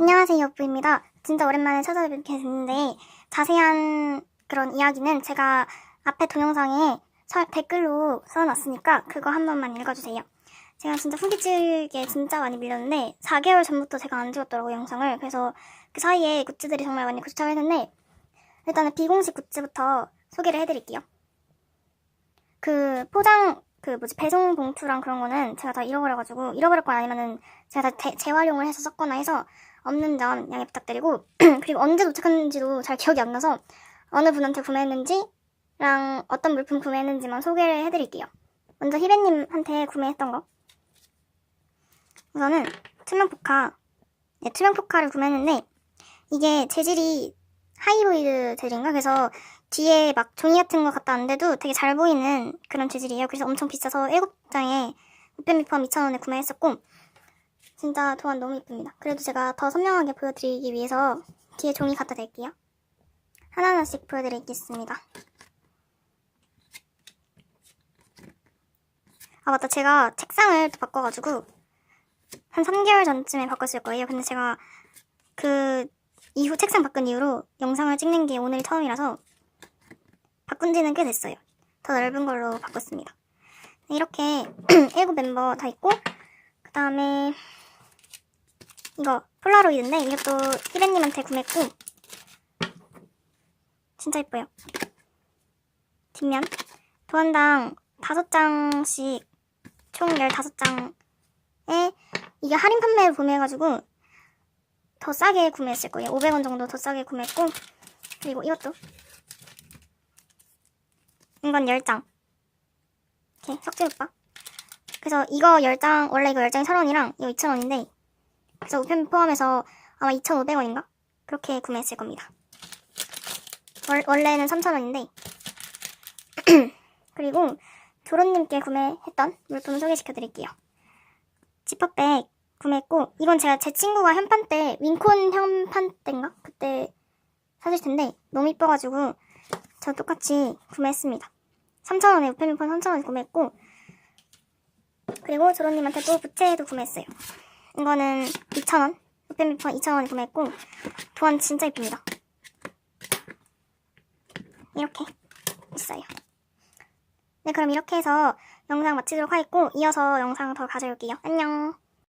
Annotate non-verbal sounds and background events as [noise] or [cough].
안녕하세요, 여부입니다. 진짜 오랜만에 찾아뵙게 됐는데 자세한 그런 이야기는 제가 앞에 동영상에 설- 댓글로 써놨으니까 그거 한 번만 읽어주세요. 제가 진짜 후기 찍게 진짜 많이 밀렸는데 4개월 전부터 제가 안 찍었더라고요, 영상을. 그래서 그 사이에 굿즈들이 정말 많이 도착했는데 일단은 비공식 굿즈부터 소개를 해드릴게요. 그 포장 그 뭐지 배송 봉투랑 그런 거는 제가 다 잃어버려가지고 잃어버릴 건 아니면은 제가 다 대- 재활용을 해서 썼거나 해서 없는 점 양해 부탁드리고 [clears throat] 그리고 언제 도착했는지도 잘 기억이 안 나서 어느 분한테 구매했는지랑 어떤 물품 구매했는지만 소개를 해드릴게요. 먼저 희배님한테 구매했던 거 우선은 투명 포카 네, 투명 포카를 구매했는데 이게 재질이 하이로이드 재질인가 그래서 뒤에 막 종이 같은 거 갖다 놨는데도 되게 잘 보이는 그런 재질이에요. 그래서 엄청 비싸서 7장에 우편미 포함 2,000원에 구매했었고 진짜 도안 너무 이쁩니다. 그래도 제가 더 선명하게 보여드리기 위해서 뒤에 종이 갖다 댈게요. 하나하나씩 보여드리겠습니다. 아 맞다 제가 책상을 또 바꿔가지고 한 3개월 전쯤에 바꿨을 거예요. 근데 제가 그 이후 책상 바꾼 이후로 영상을 찍는 게 오늘이 처음이라서 바꾼 지는 꽤 됐어요. 더 넓은 걸로 바꿨습니다. 이렇게 [clears throat] 일곱 멤버 다 있고 그 다음에 이거 폴라로이드인데 이것도 희배님한테 구매했고. 진짜 예뻐요. 뒷면. 도안당 다섯 장씩 총 15장에 이게 할인 판매를 구매해가지고 더 싸게 구매했을 거예요. 500원 정도 더 싸게 구매했고. 그리고 이것도. 이건 10장. 이렇게 석재 오빠. 그래서 이거 10장 원래 이거 10장이 1000원이랑 이거 2000원인데 그래서 우편 포함해서 아마 2,500원인가? 그렇게 구매했을 겁니다. 월, 원래는 3,000원인데 [clears throat] 그리고 조론님께 구매했던 물품 소개시켜 드릴게요. 지퍼백 구매했고 이건 제가 제 친구가 현판 때 윙콘 현판 때인가? 그때 사줄 텐데 너무 이뻐가지고 저 똑같이 구매했습니다. 3,000원에 우편미폰 3,000원에 구매했고 그리고 조론님한테 또 부채도 구매했어요. 이거는 2,000원 우편미폰 2,000원에 구매했고 도안 진짜 이쁩니다. 이렇게 있어요. 네 그럼 이렇게 해서 영상 마치도록 하겠고 이어서 영상 더 가져올게요. 안녕